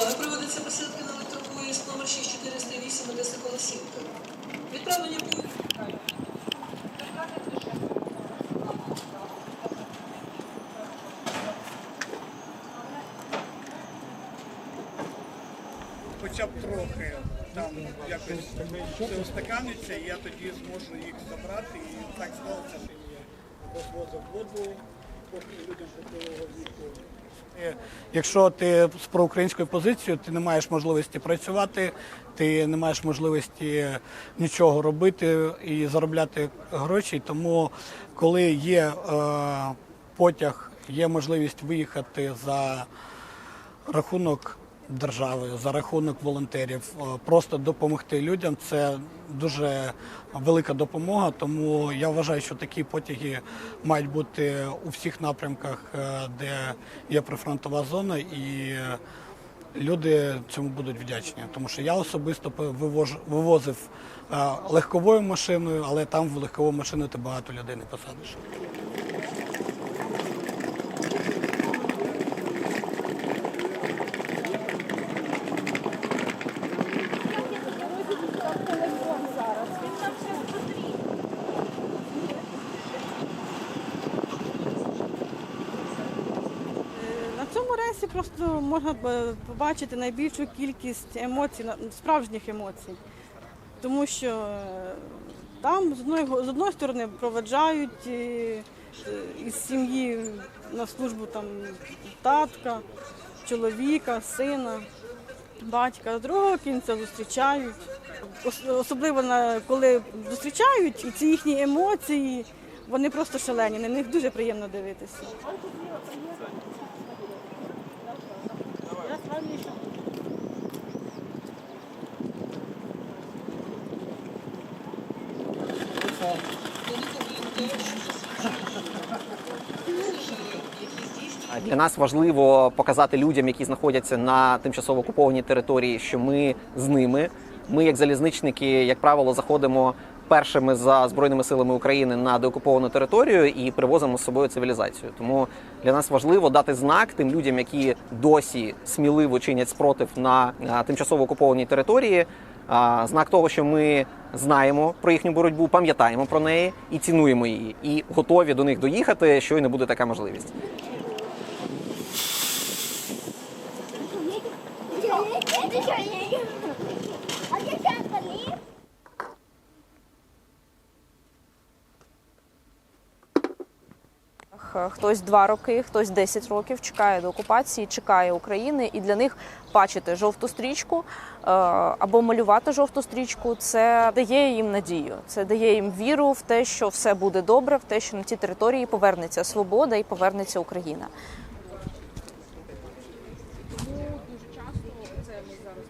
допомоги проводиться посилки на електропоїзд номер 6408 Одеса Колосівка. Відправлення по хоча б трохи там якось устаканиться, і я тоді зможу їх забрати. І так сталося, що я розвозив воду, Якщо ти з проукраїнською позицією, ти не маєш можливості працювати, ти не маєш можливості нічого робити і заробляти гроші. Тому коли є е, потяг, є можливість виїхати за рахунок держави, за рахунок волонтерів, е, просто допомогти людям. Це дуже велика допомога. Тому я вважаю, що такі потяги мають бути у всіх напрямках, е, де є прифронтова зона, і люди цьому будуть вдячні. Тому що я особисто вивозив е, легковою машиною, але там в легкову машину ти багато людей не посадиш. На цьому просто можна е, побачити найбільшу кількість емоцій, справжніх емоцій. Тому що е, там з одної, з одної сторони проведжають е, із сім'ї на службу там, татка, чоловіка, сина, батька, з другого кінця зустрічають. Особливо коли зустрічають, і ці їхні емоції, вони просто шалені, на них дуже приємно дивитися. Для нас важливо показати людям, які знаходяться на тимчасово окупованій території, що ми з ними. Ми, як залізничники, як правило, заходимо першими за збройними силами України на деокуповану територію і привозимо з собою цивілізацію. Тому для нас важливо дати знак тим людям, які досі сміливо чинять спротив на тимчасово окупованій території. Знак того, що ми знаємо про їхню боротьбу, пам'ятаємо про неї і цінуємо її, і готові до них доїхати, щойно буде така можливість. Е, хтось два роки, хтось 10 років чекає до окупації, чекає України, і для них бачити жовту стрічку е, або малювати жовту стрічку це дає їм надію, це дає їм віру в те, що все буде добре, в те, що на ті території повернеться свобода і повернеться Україна. Тому Дуже часто це ми зараз